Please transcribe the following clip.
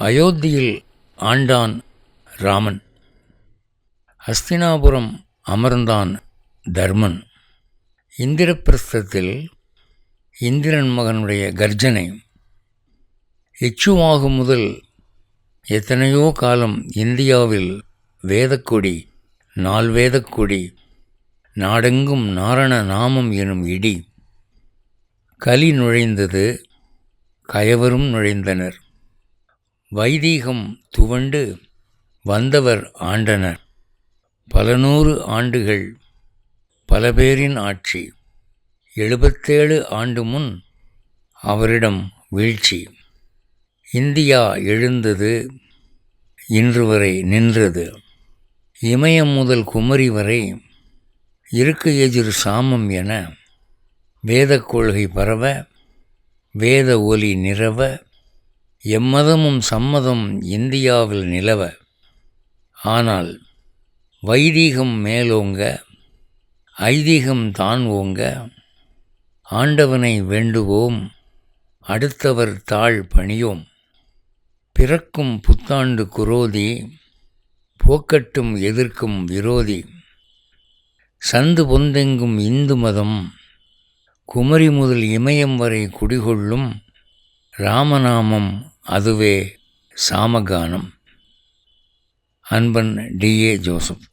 அயோத்தியில் ஆண்டான் ராமன். ஹஸ்தினாபுரம் அமர்ந்தான் தர்மன். இந்திரபிரஸ்தத்தில் இந்திரன் மகனுடைய கர்ஜனை. இச்சுவாகு முதல் எத்தனையோ காலம் இந்தியாவில் வேதக்கொடி நால்வேதக்கொடி நாடெங்கும் நாரண நாமம் எனும் இடி. கலி நுழைந்தது கயவரும் நுழைந்தனர். வைதீகம் துவண்டு வந்தவர் ஆண்டனர். பல நூறு ஆண்டுகள் பல பேரின் ஆட்சி. எழுபத்தேழு ஆண்டு முன் அவரிடம் வீழ்ச்சி. இந்தியா எழுந்தது இன்று வரை நின்றது. இமயம் முதல் குமரி வரை இருக்க எதிர் சாமம் என வேத கொள்கை பரவ வேத ஒலி நிறவ எம்மதமும் சம்மதம் இந்தியாவில் நிலவ. ஆனால் வைதீகம் மேலோங்க ஐதீகம் தான் ஓங்க ஆண்டவனை வேண்டுவோம் அடுத்தவர் தாழ் பணியோம். பிறக்கும் புத்தாண்டு குரோதி போக்கட்டும் எதிர்க்கும் விரோதி. சந்து பொந்தெங்கும் இந்து மதம் குமரி முதல் இமயம் வரை குடிகொள்ளும் ராமநாமம் அதுவே சாமகானம். அன்பன் டி ஏ ஜோசப்.